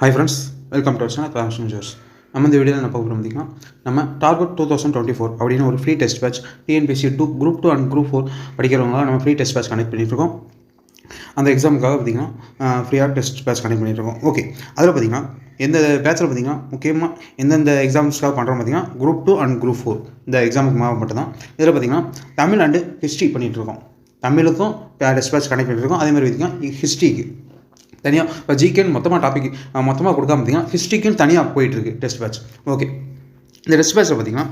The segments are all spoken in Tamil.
Hi friends welcome to channel class ஜோர்ஸ் நம்ம இந்த வீடியோவில் என்ன பார்க்க போகிறோம் பார்த்தீங்கன்னா நம்ம target two thousand twenty four அப்படின்னு ஒரு free test batch TNPSC to group two and group four படிக்கிறவங்க நம்ம ஃப்ரீ டெஸ்ட் பேட்ச் கனெக்ட் பண்ணிட்டுருக்கோம். அந்த எக்ஸாமுக்காக பார்த்தீங்கன்னா ஃப்ரீயாக டெஸ்ட் பேட்ச் கனெக்ட் பண்ணிட்டுருக்கோம். ஓகே அதில் பார்த்தீங்கன்னா எந்த பேட்சில் பார்த்தீங்கன்னா முக்கியமாக எந்தெந்த எக்ஸாம்ஸ்க்காக பண்ணுறோம் பார்த்தீங்கன்னா group two and group four இந்த எக்ஸாமுக்கு மட்டும் தான் இதில் பார்த்தீங்கன்னா தமிழ் அண்டு ஹிஸ்ட்ரி பண்ணிகிட்ருக்கோம் தமிழுக்கும் டெஸ்ட் பேட்ச் கனெக்ட் பண்ணிட்டுருக்கோம். அதே மாதிரி பார்த்தீங்கன்னா ஹிஸ்ட்ரிக்கு தனியாக இப்போ ஜிகேன்னு மொத்தமாக டாபிக் மொத்தமாக கொடுக்காம பார்த்தீங்கன்னா ஹிஸ்ட்ரிக்குன்னு தனியாக போயிட்டுருக்கு டெஸ்ட் பேட்ச் ஓகே இந்த டெஸ்ட் பேட்சில் பார்த்தீங்கன்னா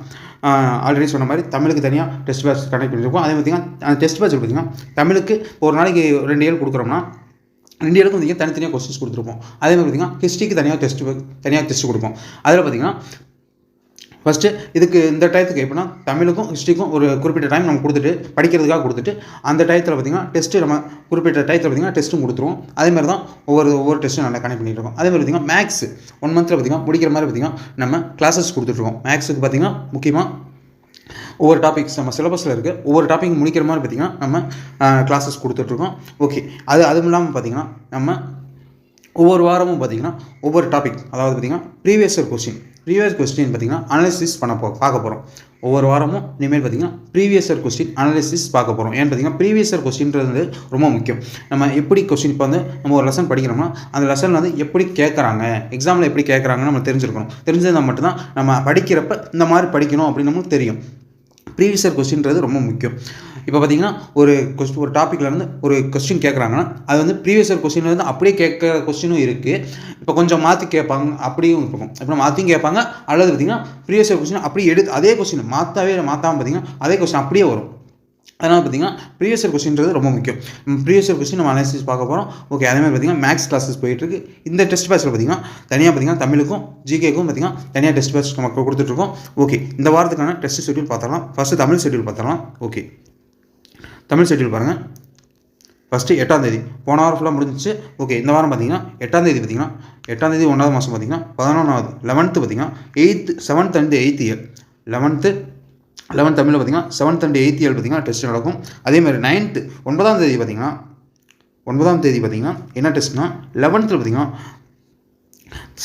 ஆல்ரெடி சொன்ன மாதிரி தமிழுக்கு தனியாக டெஸ்ட் பேட்ச் கனெக்ட் பண்ணியிருக்கோம் அதே பார்த்தீங்கன்னா அந்த டெஸ்ட் பேட்ச் பார்த்தீங்கன்னா தமிழுக்கு ஒரு நாளைக்கு ரெண்டு ஏழு கொடுக்குறோம்னா ரெண்டு ஏழுக்கும் வந்து தனித்தனியாக கொஸ்டின்ஸ் கொடுத்துருப்போம். அதே மாதிரி பார்த்தீங்கன்னா ஹிஸ்ட்ரிக்கு தனியாக டெஸ்ட் தனியாக டெஸ்ட் கொடுப்போம். அதில் பார்த்தீங்கன்னா ஃபஸ்ட்டு இதுக்கு இந்த டயத்துக்கு எப்படின்னா தமிழுக்கும் ஹிஸ்ட்ரிக்கும் ஒரு குறிப்பிட்ட டைம் நம்ம கொடுத்துட்டு படிக்கிறதுக்காக கொடுத்துட்டு அந்த டயத்தில் பார்த்திங்கன்னா டெஸ்ட்டு நம்ம குறிப்பிட்ட டயத்தில் பார்த்திங்கன்னா டெஸ்ட்டும் கொடுத்துருவோம். அதேமாதிரி தான் ஒவ்வொரு ஒவ்வொரு டெஸ்ட்டும் நல்லா கனெக்ட் பண்ணிட்டு இருக்கோம். அதே மாதிரி பார்த்திங்கன்னா மேக்ஸ் ஒன் மந்தில் பார்த்திங்கன்னா முடிக்கிற மாதிரி பார்த்திங்கன்னா நம்ம கிளாஸஸ் கொடுத்துட்ருக்கோம் மேக்ஸுக்கு பார்த்திங்கன்னா முக்கியமாக ஒவ்வொரு டாபிக்ஸ் நம்ம சிலபஸில் இருக்குது ஒவ்வொரு டாபிக் முடிக்கிற மாதிரி பார்த்திங்கன்னா நம்ம கிளாஸஸ் கொடுத்துட்ருக்கோம் ஓகே அது அதுவும் இல்லாமல் பார்த்திங்கன்னா நம்ம ஒவ்வொரு வாரமும் பார்த்திங்கன்னா ஒவ்வொரு டாபிக் அதாவது பார்த்திங்கன்னா previous year question previous question பார்த்திங்கன்னா அனாலிசிஸ் பண்ண போ பார்க்க போகிறோம் ஒவ்வொரு வாரமும் இனிமேல் பார்த்திங்கன்னா ப்ரீவியஸ் இயர் கொஸ்டின் அனாலிசிஸ் பார்க்க போகிறோம் ஏன்னு பார்த்திங்கன்னா ப்ரீவியஸ் இயர் கொஸ்டின்றது வந்து ரொம்ப முக்கியம். நம்ம எப்படி கொஸ்டின் இப்போ வந்து நம்ம ஒரு லெசன் படிக்கிறோம்னா அந்த லெசனில் வந்து எப்படி கேட்குறாங்க எக்ஸாமில் எப்படி கேட்குறாங்கன்னு நம்ம தெரிஞ்சிருக்கணும். தெரிஞ்சது மட்டும்தான் நம்ம படிக்கிறப்ப இந்த மாதிரி படிக்கணும் அப்படின்னு நமக்கு தெரியும். ப்ரீவியஸ் இயர் கொஸ்டின்றது ரொம்ப முக்கியம். இப்போ பார்த்தீங்கன்னா ஒரு கொஸ்டின் ஒரு டாப்பிக்கில் இருந்து ஒரு கொஸ்டின் கேட்குறாங்கன்னா அது வந்து ப்ரீவியஸ் இயர் கொஸ்டின்லேருந்து அப்படியே கேட்குற கொஸ்டினும் இருக்குது இப்போ கொஞ்சம் மாற்றி கேட்பாங்க அப்படியும் இருக்கும். இப்போ மாற்றியும் கேட்பாங்க அல்லது பார்த்தீங்கன்னா ப்ரீவியஸ் இயர் கொஸ்டின் அப்படியே எடுத்து அதே கொஸ்டின் மாற்றவே மாற்றாமல் பார்த்தீங்கன்னா அதே கொஸ்டின் அப்படியே வரும். அதனால் பார்த்தீங்கன்னா ப்ரீவியஸ் இயர் கொஸ்டின்றது ரொம்ப முக்கியம். ப்ரீவியஸ் இயர் கொஸ்டின் நம்ம அனாலிசிஸ் பார்க்க போகிறோம் ஓகே அதே மாதிரி பார்த்தீங்கன்னா மேக்ஸ் கிளாஸஸ் போயிட்டுருக்கு இந்த டெஸ்ட் பேட்சில் பார்த்தீங்கன்னா தனியாக பார்த்தீங்கன்னா தமிழுக்கும் ஜிகேக்கும் பார்த்தீங்கன்னா தனியாக டெஸ்ட் பேட்ச் நம்ம கொடுத்துட்ருக்கோம் ஓகே இந்த வாரத்துக்கான டெஸ்ட் ஷெட்யூல் பார்த்துடலாம். ஃபஸ்ட்டு தமிழ் ஷெட்யூல் பார்த்துடலாம். ஓகே தமிழ் ஷெட்யூல் பாருங்கள் ஃபஸ்ட்டு எட்டாந்தேதி போன வாரம் ஃபுல்லாக முடிஞ்சிச்சு. ஓகே இந்த வாரம் பார்த்தீங்கன்னா எட்டாந்தேதி பார்த்தீங்கன்னா எட்டாந்தேதி ஒன்றாவது மாதம் பார்த்தீங்கன்னா பதினொன்றாவது லெவன்த்து பார்த்தீங்கன்னா eighth seventh and eighth year eleventh eleventh தமிழில் பார்த்தீங்கன்னா செவன்த் அண்ட் எயித் இயர் பார்த்தீங்கன்னா டெஸ்ட் நடக்கும். அதேமாதிரி நைன்த்து ஒன்பதாம் தேதி பார்த்தீங்கன்னா ஒன்பதாம் தேதி பார்த்தீங்கன்னா என்ன டெஸ்ட்னா லெவன்த்தில் பார்த்தீங்கன்னா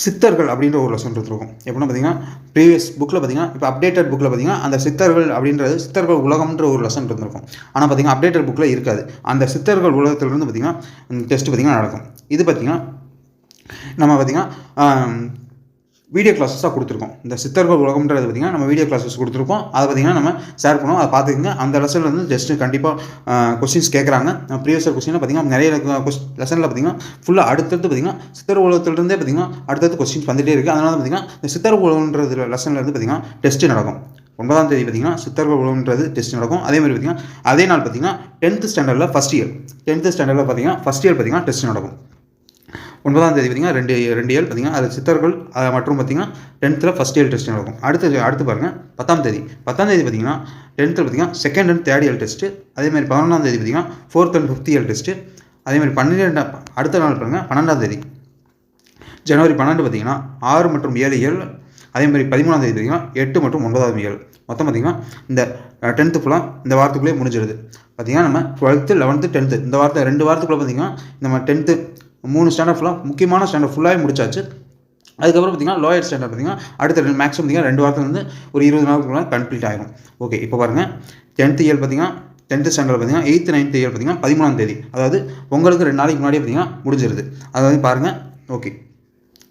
சித்தர்கள் அப்படின்ற ஒரு லெசன் இருக்கும். எப்படின்னா பார்த்தீங்கன்னா ப்ரீவியஸ் புக்கில் பார்த்தீங்கன்னா இப்போ அப்டேட்டட் புக்கில் பார்த்தீங்கன்னா அந்த சித்தர்கள் அப்படின்றது சித்தர்கள் உலகம்ன்ற ஒரு லெசன் இருந்திருக்கும் ஆனால் பார்த்தீங்கன்னா அப்டேட்டட் புக்கில் இருக்காது. அந்த சித்தர்கள் உலகத்திலிருந்து பார்த்தீங்கன்னா டெஸ்ட் பார்த்தீங்கன்னா நடக்கும். இது பார்த்தீங்கன்னா நம்ம பார்த்தீங்கன்னா வீடியோ கிளாஸஸாக கொடுத்துருக்கோம். இந்த சித்தர்கள் உலகம்ன்றது பார்த்திங்கன்னா நம்ம வீடியோ கிளாஸஸ் கொடுத்துருப்போம் அதை பார்த்திங்கன்னா நம்ம ஷேர் பண்ணுவோம். அதை பார்த்துக்கங்க. அந்த லெசனில் வந்து ஜஸ்ட் கண்டிப்பாக கொஸ்டின்ஸ் கேட்குறாங்க ப்ரீவியஸ் கொஸ்டினில் பார்த்திங்கன்னா நிறைய லெசனில் பார்த்திங்கன்னா ஃபுல்லாக அடுத்தடுத்து பார்த்திங்கன்னா சித்தர் உலகத்துலேருந்தே பார்த்திங்கன்னா அடுத்தடுத்து கொஸ்டின்ஸ் வந்துகிட்டே இருக்குது அதனால பார்த்திங்கன்னா இந்த சித்தர் உலகன்றது லெசனில் இருந்து பார்த்திங்கன்னா டெஸ்ட்டு நடக்கும். ஒன்பதாம் தேதி பார்த்திங்கன்னா சித்தர்கள் உலகன்றது டெஸ்ட் நடக்கும். அதே மாதிரி பார்த்திங்கன்னா அதே நாள் பார்த்திங்கன்னா டென்த்து ஸ்டாண்டர்டில் ஃபஸ்ட் இயர் டென்த்து ஸ்டாண்டர்டில் பார்த்திங்கன்னா ஃபஸ்ட் இயர் பார்த்திங்கன்னா டெஸ்ட் நடக்கும். ஒன்பதாம் தேதி பார்த்திங்கன்னா ரெண்டு ரெண்டு இயர் பார்த்திங்கன்னா அது சித்தர்கள் மற்றும் பார்த்திங்கன்னா டென்த்தில் ஃபஸ்ட் இயர் டெஸ்ட் நடக்கும். அடுத்து அடுத்து பாருங்கள் பத்தாம் தேதி. பத்தாம் தேதி பார்த்திங்கன்னா டென்த்தில் பார்த்திங்கன்னா second and third year test அதேமாதிரி பதினொன்றாம் தேதி பார்த்திங்கன்னா fourth and fifth year test அதேமாதிரி பன்னிரெண்டாம் அடுத்த நாள் பாருங்கள் பன்னெண்டாம் தேதி. ஜனவரி பன்னெண்டு பார்த்திங்கன்னா ஆறு மற்றும் ஏழு இயல் அதேமாதிரி பதிமூணாம் தேதி பார்த்திங்கன்னா எட்டு மற்றும் ஒன்பதாம் ஏழு. மொத்தம் பார்த்திங்கன்னா இந்த டென்த்து ஃபுல்லாக இந்த வாரத்துக்குள்ளேயே முடிஞ்சிடுது பார்த்திங்கன்னா நம்ம டுவெல்த்து லெவன்த்து டென்த்து இந்த வாரத்தை ரெண்டு வாரத்துக்குள்ளே பார்த்திங்கன்னா நம்ம டென்த்து மூணு ஸ்டாண்டர்ட் ஃபுல்லாக முக்கியமான ஸ்டாண்டர்ட் ஃபுல்லாகவே முடிச்சாச்சு. அதுக்கப்புறம் பார்த்தீங்கன்னா லோயர் ஸ்டாண்டர்ட் பார்த்தீங்கன்னா அடுத்த ரெண்டு மேக்ஸிமம் பார்த்தீங்கன்னா ரெண்டு வாரத்தில் வந்து ஒரு இருபது நாளுக்குள்ள கம்ப்ளீட் ஆகிடும் ஓகே இப்போ பாருங்கள் டென்த்து இயர் பார்த்தீங்கன்னா டென்த்து ஸ்டாண்டர்ட் பார்த்தீங்கன்னா எயித்து நைன்த்து இயர் பார்த்தீங்கன்னா பதிமூணாம் தேதி. அதாவது உங்களுக்கு ரெண்டு நாளைக்கு முன்னாடியே பார்த்தீங்கன்னா முடிஞ்சிருது. அதாவது பாருங்கள் ஓகே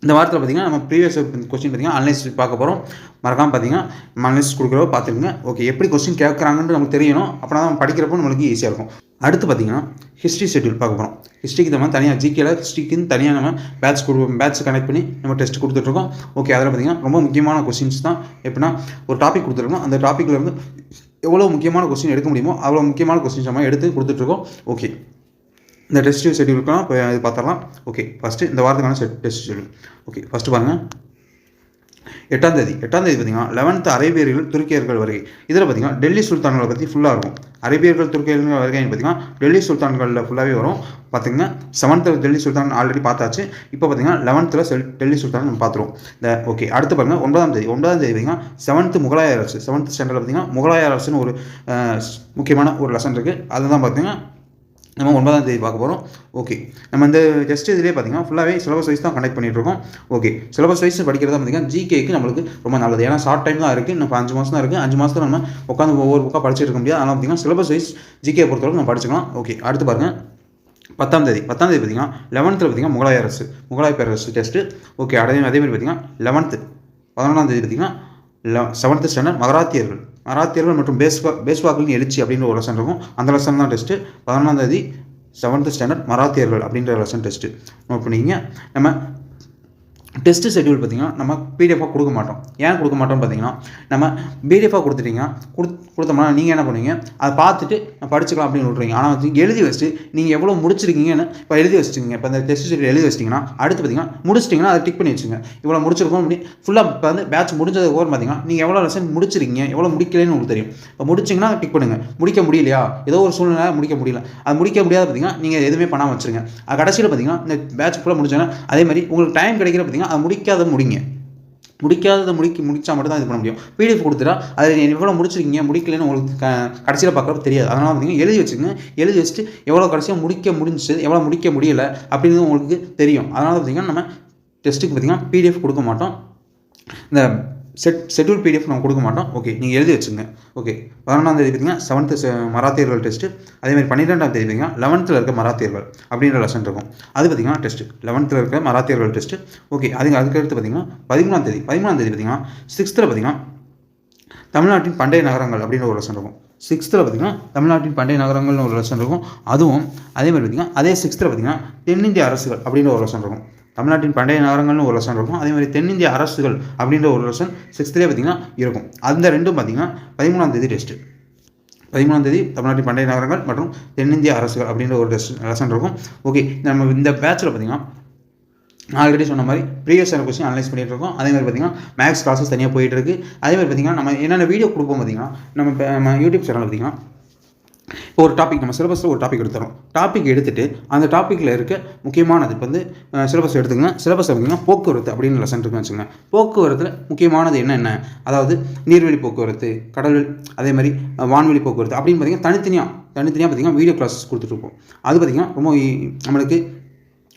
இந்த வாரத்தில் பார்த்திங்கன்னா நம்ம ப்ரீவியஸ் கொஸ்டின் பார்த்திங்கன்னா அனலைஸ் பார்க்க போகிறோம் மறக்காமல் பார்த்தீங்கன்னா அனலைஸ் கொடுக்குறவோ பார்த்துருங்க ஓகே எப்படி கொஸ்டின் கேட்குறாங்கன்னு நமக்கு தெரியணும். அப்படின்னா நம்ம படிக்கிறப்போ நம்மளுக்கு ஈஸியாக இருக்கும். அடுத்து பார்த்தீங்கன்னா ஹிஸ்ட்ரி ஷெட்யூல் பார்க்க போகிறோம் ஹிஸ்ட்ரிக்கு நம்ம தனியாக ஜிகேல ஹிஸ்ட்ரிக்குன்னு தனியாக நம்ம பேட்ச் கொடுப்போம் பேட்ச் கனெக்ட் பண்ணி நம்ம டெஸ்ட் கொடுத்துட்ருக்கோம் ஓகே அதில் பார்த்தீங்கன்னா ரொம்ப முக்கியமான கொஸ்டின்ஸ் தான். எப்படின்னா ஒரு டாபிக் கொடுத்துருக்கோம். அந்த டாப்பிக்கில் வந்து எவ்வளோ முக்கியமான கொஸ்டின் எடுக்க முடியுமோ அவ்வளோ முக்கியமான கொஸ்டின்ஸ் நம்ம எடுத்து கொடுத்துட்ருக்கோம் ஓகே இந்த டெஸ்ட் ஷெட்யூலுக்குலாம் இப்போ இது பார்த்துடலாம். ஓகே ஃபஸ்ட்டு இந்த வாரத்துக்கான set test schedule okay first பாருங்கள் எட்டாம் தேதி எட்டாம் தேதி பார்த்தீங்கன்னா லெவன்த்து அரேபியர்கள் துருக்கியர்கள் வருகை. இதில் பார்த்தீங்கன்னா டெல்லி சுல்தான்களை பற்றி ஃபுல்லாக இருக்கும். அரேபியர்கள் துருக்கியர்கள் வருகைன்னு பார்த்தீங்கன்னா டெல்லி சுல்தான்களில் ஃபுல்லாகவே வரும். பார்த்தீங்கன்னா செவன்த்து டெல்லி சுல்தான் ஆல்ரெடி பார்த்தாச்சு. இப்போ பார்த்தீங்கன்னா லெவன்த்தில் செல் டெல்லி சுல்தான் நம்ம பார்த்துருவோம். இந்த ஓகே அடுத்து பாருங்கள் ஒன்பதாம் தேதி. ஒன்பதாம் தேதி பார்த்திங்கன்னா செவன்த்து முகலாய அரசு. செவன்த் ஸ்டாண்டர்டில் பார்த்தீங்கன்னா முகலாய அரசுன்னு ஒரு முக்கியமான ஒரு லெசன் இருக்குது அதுதான் பார்த்தீங்கன்னா நம்ம ஒன்பதாம் தேதி பார்க்க போகிறோம் ஓகே நம்ம இந்த ஜஸ்ட் இதிலே பார்த்தீங்கன்னா ஃபுல்லாகவே சிலபஸ் வைஸ் தான் கனெக்ட் பண்ணிட்டுருக்கோம் ஓகே சிலபஸ் வைஸ் படிக்கிறதா பார்த்தீங்கன்னா ஜிகேக்கு நம்மளுக்கு ரொம்ப நல்லது. ஏன்னா ஷார்ட் டைம் தான் இருக்குது இன்னும் அஞ்சு மாதம் தான் இருக்குது அஞ்சு மாதத்தில் நம்ம உட்காந்து ஒவ்வொரு புக்காக படிச்சுட்டு இருக்க முடியாது. அதனால் பார்த்தீங்கன்னா சிலபஸ் வைஸ் ஜிகே பொறுத்தவரைக்கும் நம்ம படிச்சுக்கலாம். ஓகே அடுத்து பாருங்கள் பத்தாம் தேதி. பத்தாம் தேதி பார்த்தீங்கன்னா லெவன்த்தில் பார்த்தீங்கன்னா முகலாய அரசு. முகலாய பேரரசு டெஸ்ட்டு ஓகே அதே அதேமாதிரி பார்த்தீங்கன்னா லெவன்த்து பதினொன்றாம் தேதி பார்த்தீங்கன்னா லெ செவன்த்து ஸ்டாண்டர்ட் மகராத்தியர்கள். மராத்தியர்கள் மற்றும் பேஸ்வா பேஸ்வாக்களின் எழுச்சி அப்படின்ற ஒரு லெசன் இருக்கும். அந்த லெசன் தான் டெஸ்ட்டு பதினொன்றாம் தேதி செவன்த்து ஸ்டாண்டர்ட் மராத்தியர்கள் அப்படின்ற லெசன் டெஸ்ட்டு நோட் பண்ணிக்கிங்க. நம்ம டெஸ்ட்டு ஷெட்யூல் பார்த்தீங்கன்னா நம்ம பிடிஎஃபாக கொடுக்க மாட்டோம். ஏன் கொடுக்க மாட்டோம்னு பார்த்தீங்கன்னா நம்ம பிடிஎஃபாக கொடுத்துட்டிங்கன்னா கொடு கொடுத்தோம்னா நீங்கள் என்ன பண்ணுவீங்க? அதை பார்த்துட்டு நான் படிச்சுக்கலாம் அப்படின்னு விட்றீங்க ஆனால் வந்து எழுதி வச்சுட்டு நீங்கள் எவ்வளோ முடிச்சிருக்கீங்கன்னு இப்போ எழுதி வச்சுருக்கீங்க இப்போ அந்த டெஸ்ட் ஷெட்யூல் எழுதி வச்சிட்டிங்கன்னா அடுத்து பார்த்தீங்கன்னா முடிச்சிட்டிங்கன்னா அதை டிக் பண்ணி வச்சுங்க. இவ்வளோ முடிச்சிருக்கோம் அப்படி ஃபுல்லாக இப்போ வந்து பேட்ச் முடிஞ்சதுக்கு அப்புறம் பார்த்தீங்கன்னா நீங்கள் எவ்வளோ லெசன் முடிச்சிருக்கீங்க எவ்வளோ முடிக்கலன்னு உங்களுக்கு தெரியும். இப்போ முடிச்சிங்கன்னா டிக் பண்ணுங்கள் முடிக்க முடியலையா? ஏதோ ஒரு சூழ்நிலை முடிக்க முடியல. அது முடிக்க முடியாத பார்த்தீங்கன்னா நீங்கள் எதுவுமே பண்ணாமல் வச்சுருங்க. அது கடைசியில் பார்த்தீங்கன்னா இந்த பேட்ச் ஃபுல்லாக முடிச்சோன்னா அதே மாதிரி உங்களுக்கு டைம் கிடைக்கிற பார்த்தீங்கன்னா அதை முடிக்காத முடிங்க. முடிக்காததை முடிக்க முடிச்சா மட்டும் தான் இது பண்ண முடியும். பிடிஎஃப் கொடுத்துட்டா அது எவ்வளோ முடிச்சிருக்கீங்க முடிக்கலன்னு உங்களுக்கு க கடைசியில் பார்க்குறப்ப தெரியாது. அதனால் பார்த்தீங்கன்னா எழுதி வச்சுங்க எழுதி வச்சுட்டு எவ்வளோ கடைசியாக முடிக்க முடிஞ்சது எவ்வளோ முடிக்க முடியல அப்படின்னு உங்களுக்கு தெரியும். அதனால் பார்த்தீங்கன்னா நம்ம டெஸ்ட்டுக்கு பார்த்தீங்கன்னா பிடிஎஃப் கொடுக்க மாட்டோம். இந்த செட் ஷெட்யூல் பிடிஎஃப் நம்ம கொடுக்க மாட்டோம். ஓகே நீங்கள் எழுதி வச்சுங்க ஓகே பதினொன்றாம் தேதி பார்த்தீங்கன்னா செவன்த்து மராத்தியர்கள் டெஸ்ட்டு அதேமாதிரி பன்னிரெண்டாம் தேதி பார்த்தீங்கன்னா லெவன்த்தில் இருக்க மராத்தியர்கள் அப்படின்ற லெசன் இருக்கும். அது பார்த்தீங்கன்னா டெஸ்ட்டு லெவன்த்தில் இருக்க மராத்தியர்கள் டெஸ்ட்டு ஓகே அதுக்கு அதுக்கடுத்து பார்த்தீங்கன்னா பதிமூணாம் தேதி பதிமூணாம் தேதி பார்த்தீங்கன்னா சிக்ஸ்த்தில் பார்த்தீங்கன்னா தமிழ்நாட்டின் பண்டைய நகரங்கள் அப்படின்ற ஒரு லெசன் இருக்கும். சிக்ஸ்த்தில் பார்த்தீங்கன்னா தமிழ்நாட்டின் பண்டைய நகரங்கள்னு ஒரு லெசன் இருக்கும். அதுவும் அதே மாதிரி பார்த்தீங்கன்னா அதே சிக்ஸ்த்தில் பார்த்தீங்கன்னா தென்னிந்திய அரசுகள் அப்படின்ற ஒரு லெசன் இருக்கும். தமிழ்நாட்டின் பண்டைய நகரங்கள்னு ஒரு லெசன் இருக்கும். அதே மாதிரி தென்னிந்திய அரசுகள் அப்படின்ற ஒரு லெசன் சிக்ஸ்த்லேயே பார்த்தீங்கன்னா இருக்கும். அந்த ரெண்டும் பார்த்தீங்கன்னா பதிமூணாம் தேதி டெஸ்ட்டு பதிமூணாம் தேதி தமிழ்நாட்டின் பண்டைய நகரங்கள் மற்றும் தென்னிந்திய அரசுகள் அப்படின்ற ஒரு டெஸ்ட் லெசன் இருக்கும். ஓகே நம்ம இந்த பேட்சில் பார்த்தீங்கன்னா ஆல்ரெடி சொன்ன மாதிரி ப்ரீவியஸ் இயர் கொஸ்டின் அனலைஸ் பண்ணிகிட்டு இருக்கோம். அதே மாதிரி பார்த்தீங்கன்னா மேக்ஸ் கிளாஸஸ் தனியாக போயிட்டு இருக்குது அதே மாதிரி பார்த்திங்கன்னா நம்ம என்னென்ன வீடியோ கொடுப்போம் பார்த்திங்கன்னா நம்ம நம்ம யூடியூப் சேனல் பார்த்தீங்கன்னா இப்போ ஒரு டாபிக் நம்ம சிலபஸில் ஒரு டாபிக் எடுத்துறோம். டாபிக் எடுத்துகிட்டு அந்த டாப்பிக்கில் இருக்க முக்கியமானது இப்போ வந்து சிலபஸ் எடுத்துக்கங்க. சிலபஸ் பார்த்தீங்கன்னா போக்குவரத்து அப்படின்னு லெசன் இருக்குன்னு வச்சுக்கோங்க. போக்குவரத்தில் முக்கியமானது என்னென்ன அதாவது நீர்வழி போக்குவரத்து கடல் அதே மாதிரி வான்வெளி போக்குவரத்து அப்படின்னு பார்த்தீங்கன்னா தனித்தனியாக தனித்தனியாக பார்த்தீங்கன்னா வீடியோ கிளாஸஸ் கொடுத்துட்ருப்போம் அது பார்த்தீங்கன்னா ரொம்ப நம்மளுக்கு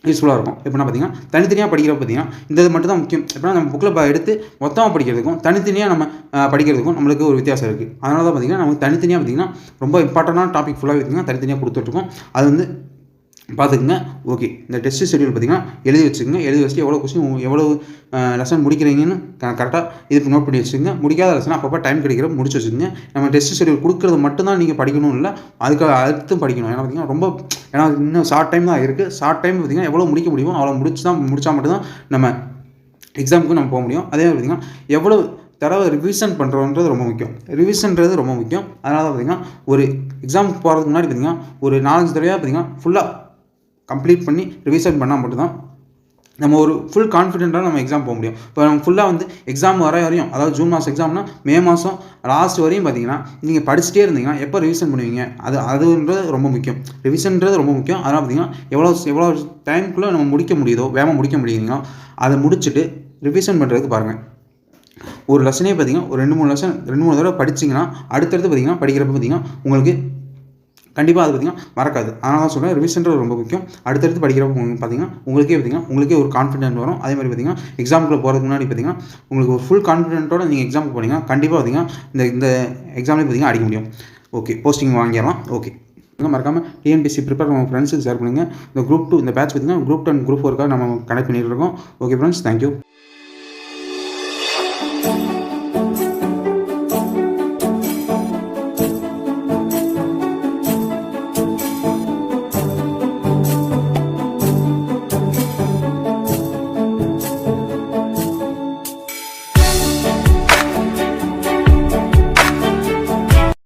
யூஸ்ஃபுல்லாக இருக்கும். எப்படின்னா பார்த்தீங்கன்னா தனித்தனியாக படிக்கிறப்ப பார்த்தீங்கன்னா இந்த இது மட்டும் தான் முக்கியம். எப்படின்னா நம்ம புக்கில் எடுத்து மொத்தமாக படிக்கிறதுக்கும் தனித்தனியாக நம்ம படிக்கிறதுக்கும் நம்மளுக்கு ஒரு வித்தியாசம் இருக்குது அதனால தான் பார்த்தீங்கன்னா நமக்கு தனித்தனியாக பார்த்தீங்கன்னா ரொம்ப இம்பார்ட்டண்டான டாபிக் ஃபுல்லாக பார்த்தீங்கன்னா தனித்தனியாக கொடுத்துட்ருக்கோம். அது வந்து பார்த்துக்குங்க. ஓகே. இந்த டெஸ்ட் ஷெட்யூல் பார்த்தீங்கன்னா எழுதி வச்சுக்கோங்க. எழுதி வச்சுட்டு எவ்வளோ கொஸ்டின் எவ்வளோ லெசன் முடிக்கிறீங்கன்னு கரெக்டாக இதுக்கு நோட் பண்ணி வச்சுக்கோங்க. முடிக்காத லெசன் அப்பப்போ டைம் கிடைக்கிற முடிச்சு வச்சுக்கோங்க. நம்ம டெஸ்ட் ஷெட்யூல் கொடுக்குறது மட்டும்தான் நீங்கள் படிக்கணும் இல்லை அதுக்கு அடுத்தும் படிக்கணும். ஏன்னா பார்த்தீங்கன்னா ரொம்ப ஏன்னா இன்னும் ஷார்ட் டைம் தான் இருக்குது ஷார்ட் டைம் பார்த்தீங்கன்னா எவ்வளோ முடிக்க முடியுமோ அவ்வளோ முடிச்சு தான் முடித்தா மட்டும்தான் நம்ம எக்ஸாமுக்கு நம்ம போக முடியும். அதே மாதிரி பார்த்தீங்கன்னா எவ்வளோ தடவை ரிவிஷன் பண்ணுறோன்றது ரொம்ப முக்கியம். ரிவிஷன்றது ரொம்ப முக்கியம். அதனால தான் பார்த்தீங்கன்னா ஒரு எக்ஸாமுக்கு போகிறதுக்கு முன்னாடி பார்த்தீங்கன்னா ஒரு நாலஞ்சு தடவையாக பார்த்தீங்கன்னா ஃபுல்லாக கம்ப்ளீட் பண்ணி ரிவிஷன் பண்ணால் மட்டும்தான் நம்ம ஒரு ஃபுல் கான்ஃபிடென்ட்டாக நம்ம எக்ஸாம் போக முடியும். இப்போ நம்ம ஃபுல்லாக வந்து எக்ஸாம் வர வரையும் அதாவது ஜூன் மாதம் எக்ஸாம்னா மே மாதம் லாஸ்ட் வரையும் பார்த்தீங்கன்னா நீங்கள் படிச்சுட்டே இருந்தீங்கன்னா எப்போ ரிவிஷன் பண்ணுவீங்க? அது அதுன்றது ரொம்ப முக்கியம். ரிவிஷன்ன்றது ரொம்ப முக்கியம். அதனால் பார்த்தீங்கன்னா எவ்வளோ எவ்வளோ டைம்குள்ளே நம்ம முடிக்க முடியுதோ வேகமாக முடிக்க முடியுங்களோ அதை முடிச்சுட்டு ரிவிஷன் பண்ணுறதுக்கு பாருங்கள் ஒரு லெசனே பார்த்தீங்கன்னா ஒரு ரெண்டு மூணு லெசன் ரெண்டு மூணு தடவை படிச்சிங்கன்னா அடுத்தடுத்து பார்த்தீங்கன்னா படிக்கிறப்ப பார்த்தீங்கன்னா உங்களுக்கு கண்டிப்பாக அது பார்த்தீங்கன்னா மறக்காது. அதனால் தான் சொல்கிறேன் ரிவிஷன்றது ரொம்ப முக்கியம். அடுத்தடுத்து படிக்கிறப்ப பார்த்தீங்கன்னா உங்களுக்கே பார்த்தீங்கன்னா உங்களுக்கே ஒரு கான்ஃபிடென்ட் வரும். அதே மாதிரி பார்த்தீங்கன்னா எக்ஸாமுக்குள்ள போகிறதுக்கு முன்னாடி பார்த்தீங்கன்னா உங்களுக்கு ஒரு ஃபுல் கான்ஃபிடென்ட்டோட நீங்கள் எக்ஸாமுக்கு போனீங்கன்னா கண்டிப்பாக பார்த்தீங்கன்னா இந்த இந்த எக்ஸாம்லேயே பார்த்தீங்கன்னா அடிக்க முடியும். ஓகே போஸ்டிங் வாங்கிடலாம். ஓகே மறக்காமல் டிஎன்பிசி ப்ரிப்பேர் உங்கள் ஃப்ரெண்ட்ஸுக்கு ஷேர் பண்ணுங்கள் இந்த குரூப் டூ இந்த பேட்ச் பார்த்தீங்கன்னா குரூப் டூ அண்ட் குரூப் ஒர்க்காக நம்ம கனெக்ட் பண்ணிட்டு இருக்கோம். Okay friends thank you